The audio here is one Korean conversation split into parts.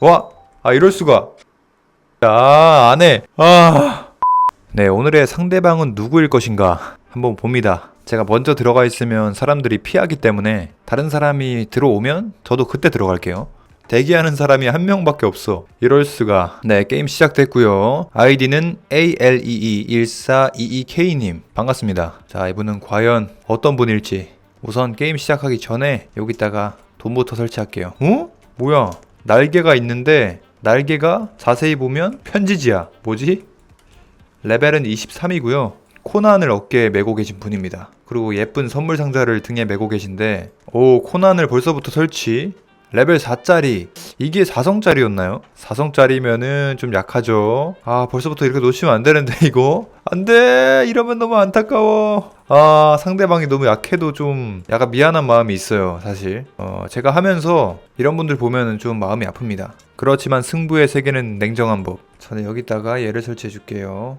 와! 아 이럴 수가. 아 안 해. 아. 네 오늘의 상대방은 누구일 것인가 한번 봅니다. 제가 먼저 들어가 있으면 사람들이 피하기 때문에 다른 사람이 들어오면 저도 그때 들어갈게요. 대기하는 사람이 한 명밖에 없어. 이럴 수가. 네, 게임 시작됐고요. 아이디는 E ALEE1422K님. 반갑습니다. 자, 이분은 과연 어떤 분일지. 우선 게임 시작하기 전에 여기다가 돈부터 설치할게요. 어? 뭐야? 날개가 있는데 날개가 자세히 보면 편지지야. 뭐지? 레벨은 23이고요. 코난을 어깨에 메고 계신 분입니다. 그리고 예쁜 선물 상자를 등에 메고 계신데 오 코난을 벌써부터 설치. 레벨 4짜리 이게 4성짜리였나요? 4성짜리면은 좀 약하죠 아 벌써부터 이렇게 놓치면 안 되는데 이거 안돼 이러면 너무 안타까워 아 상대방이 너무 약해도 좀 약간 미안한 마음이 있어요 사실. 어 제가 하면서 이런 분들 보면은 좀 마음이 아픕니다. 그렇지만 승부의 세계는 냉정한 법. 저는 여기다가 얘를 설치해 줄게요.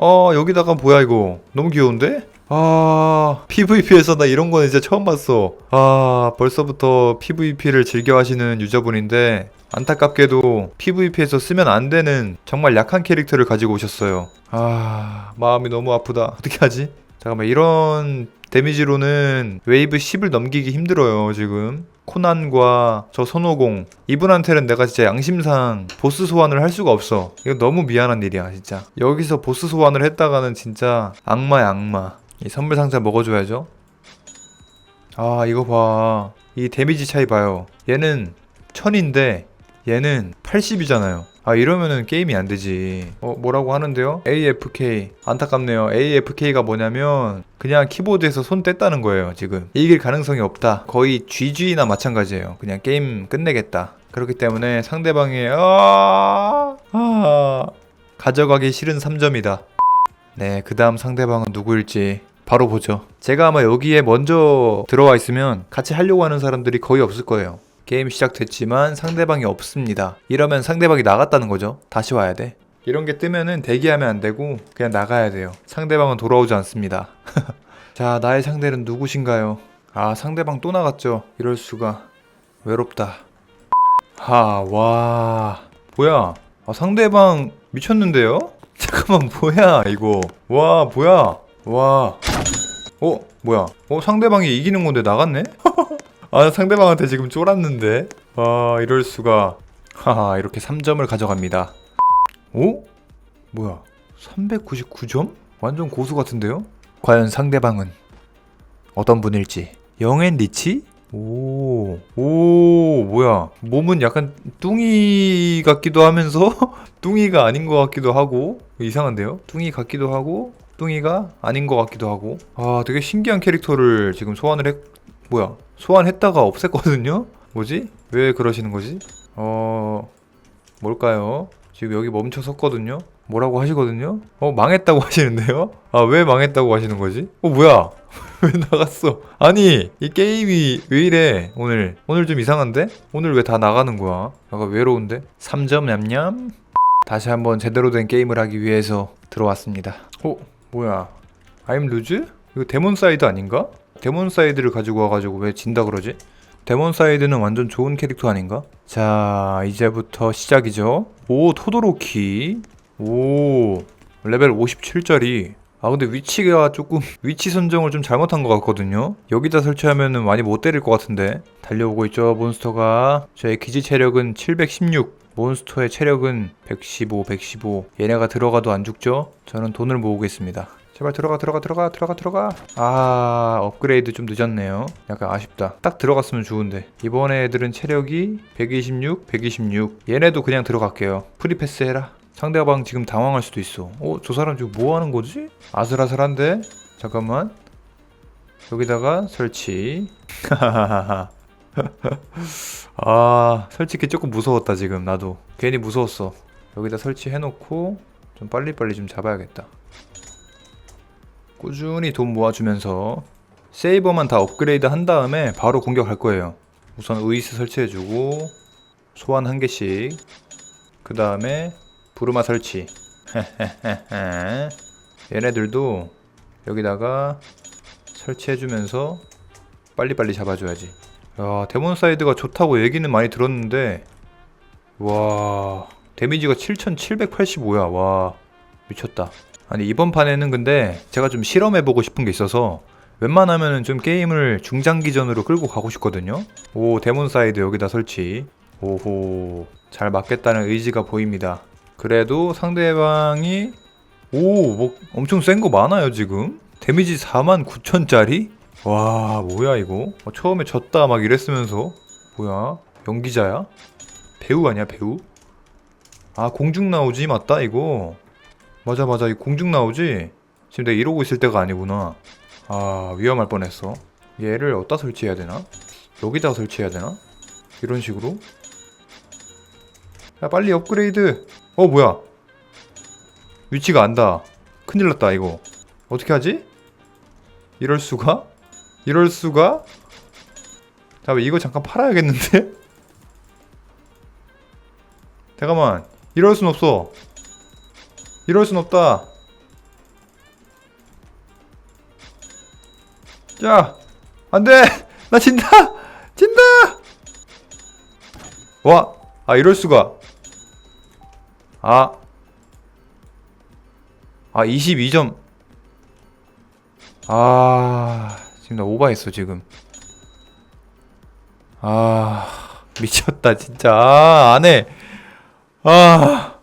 어 여기다가 뭐야 이거? 너무 귀여운데? 아 PVP에서 나 이런 거는 진짜 처음 봤어. 아 벌써부터 PVP를 즐겨 하시는 유저분인데 안타깝게도 PVP에서 쓰면 안 되는 정말 약한 캐릭터를 가지고 오셨어요. 아 마음이 너무 아프다. 어떻게 하지? 잠깐만 이런 데미지로는 웨이브 10을 넘기기 힘들어요 지금. 코난과 저 손오공. 이분한테는 내가 진짜 양심상 보스 소환을 할 수가 없어. 이거 너무 미안한 일이야 진짜. 여기서 보스 소환을 했다가는 진짜 악마야 악마. 이 선물 상자 먹어줘야죠. 아 이거 봐 이 데미지 차이 봐요. 얘는 1000인데 얘는 80이잖아요. 아 이러면은 게임이 안 되지. 어 뭐라고 하는데요? AFK 안타깝네요. AFK가 뭐냐면 그냥 키보드에서 손 뗐다는 거예요 지금. 이길 가능성이 없다. 거의 GG나 마찬가지예요. 그냥 게임 끝내겠다. 그렇기 때문에 상대방의 아, 아 가져가기 싫은 3점이다. 네, 그 다음 상대방은 누구일지 바로 보죠. 제가 아마 여기에 먼저 들어와 있으면 같이 하려고 하는 사람들이 거의 없을 거예요. 게임 시작됐지만 상대방이 없습니다. 이러면 상대방이 나갔다는 거죠. 다시 와야 돼. 이런 게 뜨면은 대기하면 안 되고 그냥 나가야 돼요. 상대방은 돌아오지 않습니다. 자, 나의 상대는 누구신가요? 아, 상대방 또 나갔죠. 이럴 수가. 외롭다. 하, 와. 뭐야? 아, 상대방 미쳤는데요? 잠깐만 뭐야 이거 와 뭐야 와 어? 뭐야 어 상대방이 이기는 건데 나갔네? 아 상대방한테 지금 쫄았는데 아 이럴 수가 하하 이렇게 3점을 가져갑니다 오? 뭐야 399점? 완전 고수 같은데요? 과연 상대방은 어떤 분일지 영앤 리치? 오, 오, 뭐야. 몸은 약간 뚱이 같기도 하면서 뚱이가 아닌 것 같기도 하고 이상한데요? 뚱이 같기도 하고 뚱이가 아닌 것 같기도 하고 아 되게 신기한 캐릭터를 지금 소환을 했 뭐야 소환했다가 없앴거든요? 뭐지? 왜 그러시는 거지? 어 뭘까요? 지금 여기 멈춰 섰거든요? 뭐라고 하시거든요? 어 망했다고 하시는데요? 아 왜 망했다고 하시는 거지? 어 뭐야 왜 나갔어? 아니 이 게임이 왜 이래 오늘 오늘 좀 이상한데? 오늘 왜 다 나가는 거야? 약간 외로운데? 3점 냠냠 다시 한번 제대로 된 게임을 하기 위해서 들어왔습니다 어? 뭐야 I'm 루즈? 이거 데몬 사이드 아닌가? 데몬 사이드를 가지고 와가지고 왜 진다 그러지? 데몬 사이드는 완전 좋은 캐릭터 아닌가? 자 이제부터 시작이죠. 오 토도로키. 오 레벨 57짜리. 아 근데 위치가 조금 위치 선정을 좀 잘못한 것 같거든요. 여기다 설치하면은 많이 못 때릴 것 같은데. 달려오고 있죠 몬스터가. 저의 기지 체력은 716 몬스터의 체력은 115 115 얘네가 들어가도 안 죽죠? 저는 돈을 모으겠습니다 제발 들어가 들어가 들어가 들어가 들어가. 아 업그레이드 좀 늦었네요. 약간 아쉽다. 딱 들어갔으면 좋은데. 이번에 애들은 체력이 126 126 얘네도 그냥 들어갈게요. 프리패스 해라. 상대방 지금 당황할 수도 있어. 어? 저 사람 지금 뭐 하는 거지? 아슬아슬한데? 잠깐만. 여기다가 설치. 아 솔직히 조금 무서웠다 지금 나도. 괜히 무서웠어. 여기다 설치해놓고 좀 빨리빨리 좀 잡아야겠다 꾸준히 돈 모아주면서 세이버만 다 업그레이드 한 다음에 바로 공격할 거예요. 우선 의스 설치해주고 소환 한 개씩 그 다음에 부르마 설치. 얘네들도 여기다가 설치해주면서 빨리빨리 잡아줘야지. 야 데몬사이드가 좋다고 얘기는 많이 들었는데 와 데미지가 7785야. 와 미쳤다 아니 이번 판에는 근데 제가 좀 실험해보고 싶은 게 있어서 웬만하면은 좀 게임을 중장기전으로 끌고 가고 싶거든요. 오 데몬사이드 여기다 설치. 오호 잘 맞겠다는 의지가 보입니다. 그래도 상대방이 오 뭐 엄청 센 거 많아요 지금? 데미지 4만 9천짜리? 와 뭐야 이거? 어, 처음에 졌다 막 이랬으면서. 뭐야 연기자야? 배우 아니야 배우? 아 공중 나오지 맞다 이거 맞아 맞아. 이 공중 나오지? 지금 내가 이러고 있을 때가 아니구나. 아 위험할 뻔했어. 얘를 어디다 설치해야 되나? 여기다 설치해야 되나? 이런 식으로. 야 빨리 업그레이드. 어 뭐야? 위치가 안다. 큰일 났다 이거. 어떻게 하지? 이럴 수가? 이럴 수가? 잠깐 이거 잠깐 팔아야겠는데? 잠깐만. 이럴 순 없어 이럴 순 없다. 자 안돼! 나 진다! 진다! 와아 이럴 수가. 아. 아 22점. 아 지금 나 오바했어 지금. 아 미쳤다 진짜. 아 안해. 아